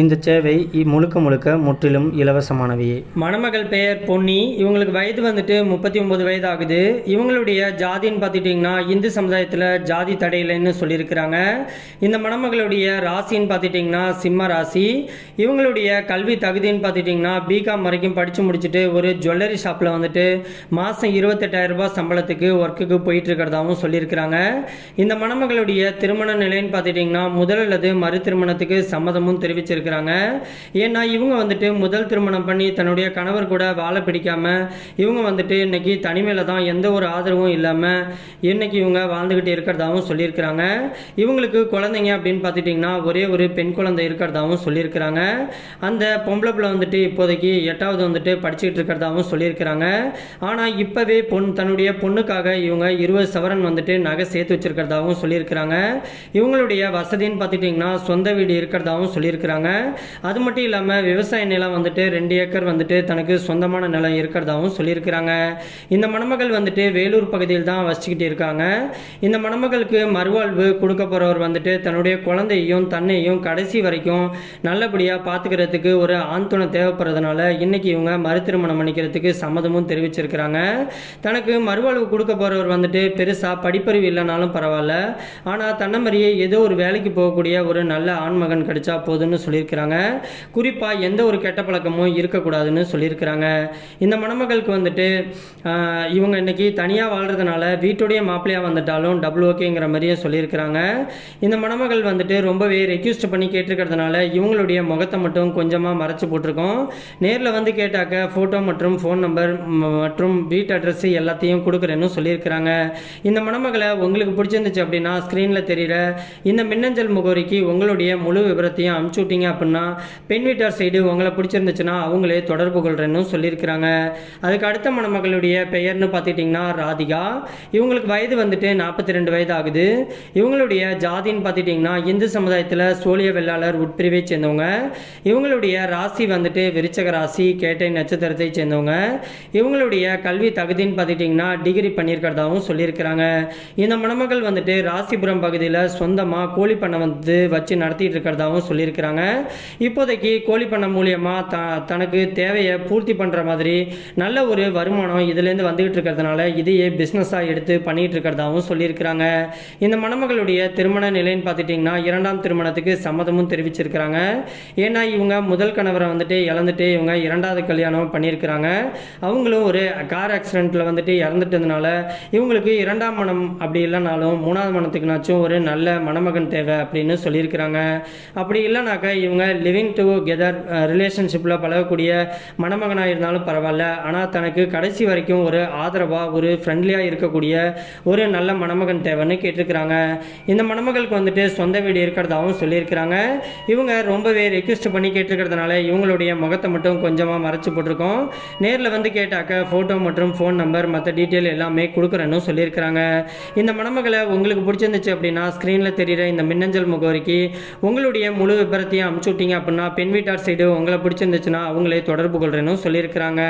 இந்த சேவை முழுக்க முழுக்க முற்றிலும் இலவசமானவையே மணமகள் பெயர் பொன்னி. இவங்களுக்கு வயது வந்துட்டு முப்பத்தி ஒன்பது வயது ஆகுது இவங்களுடைய ஜாதின்னு பார்த்துட்டிங்கன்னா இந்து சமுதாயத்தில் ஜாதி தடையில்லைன்னு சொல்லியிருக்கிறாங்க. இந்த மணமகளுடைய ராசின்னு பார்த்துட்டிங்கன்னா சிம்ம ராசி. இவங்களுடைய கல்வி தகுதின்னு பார்த்துட்டிங்கன்னா பிகாம் வரைக்கும் படித்து முடிச்சுட்டு ஒரு ஜுவல்லரி ஷாப்பில் வந்துட்டு மாதம் இருபத்தெட்டாயிரம் ரூபாய் சம்பளத்துக்கு ஒர்க்குக்கு போயிட்டு இருக்கிறதாவும் சொல்லியிருக்கிறாங்க. இந்த மணமகளுடைய திருமண நிலைன்னு பார்த்துட்டிங்கன்னா முதல் அல்லது மறு திருமணத்துக்கு சம்மதமும் தெரிவிச்சிருக்கு இருக்கிறாங்க. ஏன்னா இவங்க வந்துட்டு முதல் திருமணம் பண்ணி தன்னுடைய கணவர் கூட வாழ பிடிக்காமல் இவங்க வந்துட்டு இன்றைக்கி தனிமையில் தான் எந்த ஒரு ஆதரவும் இல்லாமல் இன்னைக்கு இவங்க வாழ்ந்துக்கிட்டு இருக்கிறதாகவும் சொல்லியிருக்கிறாங்க. இவங்களுக்கு குழந்தைங்க அப்படின்னு பார்த்துட்டிங்கன்னா ஒரே ஒரு பெண் குழந்தை இருக்கிறதாகவும் சொல்லியிருக்கிறாங்க. அந்த பொம்பளை பிள்ளை வந்துட்டு இப்போதைக்கு எட்டாவது வந்துட்டு படிச்சுக்கிட்டு இருக்கிறதாகவும் சொல்லியிருக்கிறாங்க. ஆனால் இப்போவே பொன் தன்னுடைய பொண்ணுக்காக இவங்க இருபது சவரன் வந்துட்டு நகை சேர்த்து வச்சுருக்கிறதாகவும் சொல்லியிருக்கிறாங்க. இவங்களுடைய வசதின்னு பார்த்துட்டிங்கன்னா சொந்த வீடு இருக்கிறதாகவும் சொல்லியிருக்கிறாங்க. அது மட்டும் இல்லாமல் விவசாய நிலம் வந்துட்டு ரெண்டு ஏக்கர் வந்துட்டு தனக்கு சொந்தமான நிலம் இருக்கிறதாகவும் சொல்லியிருக்கிறாங்க. இந்த மணமகள் வந்துட்டு வேலூர் பகுதியில் தான் வசிச்சுக்கிட்டு இருக்காங்க. இந்த மணமகளுக்கு மறுவாழ்வு கொடுக்க போகிறவர் வந்துட்டு தன்னுடைய குழந்தையையும் தன்னையும் கடைசி வரைக்கும் நல்லபடியாக பார்த்துக்கிறதுக்கு ஒரு ஆண் துணை தேவைப்படுறதுனால இன்னைக்கு இவங்க மறு திருமணம் பண்ணிக்கிறதுக்கு சம்மதமும் தெரிவிச்சிருக்கிறாங்க. தனக்கு மறுவாழ்வு கொடுக்க போகிறவர் வந்துட்டு பெருசாக படிப்பறிவு இல்லைனாலும் பரவாயில்ல. ஆனால் தன்ன மாதிரியே ஏதோ ஒரு வேலைக்கு போகக்கூடிய ஒரு நல்ல ஆண்மகன் கிடைச்சா போதும்னு சொல்லியிருக்கிறாங்க. குறிப்பாக எந்த ஒரு கெட்ட பழக்கமும் இருக்கக்கூடாதுன்னு சொல்லியிருக்கிறாங்க. இந்த மணமகளுக்கு வந்துட்டு இவங்க இன்னைக்கு தனியாக வாழ்கிறதுனால வீட்டுடைய மாப்பிள்ளையாக வந்துட்டாலும் டபுள் ஓகேங்கிற மாதிரியே சொல்லியிருக்கிறாங்க. இந்த மணமகள் வந்துட்டு ரொம்பவே ரெக்யூஸ்ட் பண்ணி கேட்டிருக்கிறதுனால இவங்களுடைய முகத்தை மட்டும் கொஞ்சமாக மறைச்சி போட்டிருக்கோம். நேரில் வந்து கேட்டாக்க ஃபோட்டோ மற்றும் ஃபோன் நம்பர் மற்றும் வீட்டு அட்ரஸ் எல்லாத்தையும் கொடுக்குறேன்னு சொல்லியிருக்கிறாங்க. இந்த மணமகளை உங்களுக்கு பிடிச்சிருந்துச்சு அப்படின்னா ஸ்க்ரீனில் தெரிகிற இந்த மின்னஞ்சல் முகவரிக்கு உங்களுடைய முழு விவரத்தையும் அனுப்பிச்சு விட்டீங்க அப்படின்னா பெண் வீட்டார் சைடு உங்களை பிடிச்சிருந்துச்சுன்னா அவங்களே தொடர்பு கொள்கிறேன்னு சொல்லியிருக்கிறாங்க. அதுக்கு அடுத்த மணமகளுடைய பெயர்னு பார்த்துட்டிங்கன்னா ராதிகா. இவங்களுக்கு வயது வந்துட்டு நாற்பத்தி ரெண்டு வயது ஆகுது இவங்களுடைய ஜாதின்னு பார்த்துட்டிங்கன்னா இந்து சமுதாயத்தில் சோழிய வெள்ளாளர் உட்பிரிவை சேர்ந்தவங்க. இவங்களுடைய ராசி வந்துட்டு விருச்சக ராசி கேட்டை நட்சத்திரத்தை சேர்ந்தவங்க. இவங்களுடைய கல்வி தகுதின்னு பார்த்துட்டிங்கன்னா டிகிரி பண்ணியிருக்கிறதாகவும் சொல்லியிருக்கிறாங்க. இந்த மணமகள் வந்துட்டு ராசிபுரம் பகுதியில் சொந்தமாக கோழி பண்ணை வந்து வச்சு நடத்திட்டு இருக்கிறதாகவும் சொல்லியிருக்கிறாங்க. இப்போதைக்கு கோழி பண்ணை மூலியமாக த தனக்கு தேவையை பூர்த்தி பண்ணுற மாதிரி நல்ல ஒரு வருமானம் இதுலேருந்து வந்துகிட்டு இருக்கிறதுனால இதையே பிஸ்னஸாக எடுத்து பண்ணிகிட்டு இருக்கிறதாவும் சொல்லியிருக்கிறாங்க. இந்த மணமகளுடைய திருமண நிலைன்னு பார்த்துட்டிங்கன்னா இரண்டாம் திருமணத்துக்கு சம்மதமும் தெரிவிச்சிருக்கிறாங்க. ஏன்னா இவங்க முதல் கணவரை வந்துட்டு இழந்துட்டு இவங்க இரண்டாவது கல்யாணம் பண்ணியிருக்கிறாங்க. அவங்களும் ஒரு கார் ஆக்சிடெண்ட்டில் வந்துட்டு இறந்துட்டதுனால இவங்களுக்கு இரண்டாம் மனம் அப்படி இல்லைனாலும் மூணாவது மனத்துக்குனாச்சும் ஒரு நல்ல மணமகன் தேவை அப்படின்னு சொல்லியிருக்கிறாங்க. அப்படி இல்லைனாக்கா இவங்க லிவிங் டுகெதர் ரிலேஷன்ஷிப்பில் பழகக்கூடிய மணமகனாக இருந்தாலும் பரவாயில்ல. ஆனால் தனக்கு கடைசி வரைக்கும் ஒரு ஆதரவாக ஒரு ஃப்ரெண்ட்லியாக இருக்கக்கூடிய ஒரு நல்ல மணமகன் தேவைன்னு கேட்டிருக்கிறாங்க. இந்த மணமகளுக்கு வந்துட்டு சொந்த வீடு இருக்கிறதாகவும் சொல்லியிருக்கிறாங்க. இவங்க ரொம்பவே ரெக்வெஸ்ட் பண்ணி கேட்டிருக்கிறதுனால இவங்களுடைய முகத்தை மட்டும் கொஞ்சமாக மறைச்சி போட்டிருக்கோம். நேரில் வந்து கேட்டாக்க ஃபோட்டோ மற்றும் ஃபோன் நம்பர் மற்ற டீட்டெயில் எல்லாமே கொடுக்குறேன்னு சொல்லியிருக்கிறாங்க. இந்த மணமகளை உங்களுக்கு பிடிச்சிருந்துச்சு அப்படின்னா ஸ்க்ரீனில் தெரிகிற இந்த மின்னஞ்சல் முகவரிக்கு உங்களுடைய முழு விபரத்தையும் அனுப்பிச்சு விட்டீங்க அப்படின்னா பெண் வீட்டார் சைடு உங்களை பிடிச்சிருந்துச்சுன்னா அவங்களே தொடர்பு கொள்கிறேன்னு சொல்லியிருக்கிறாங்க.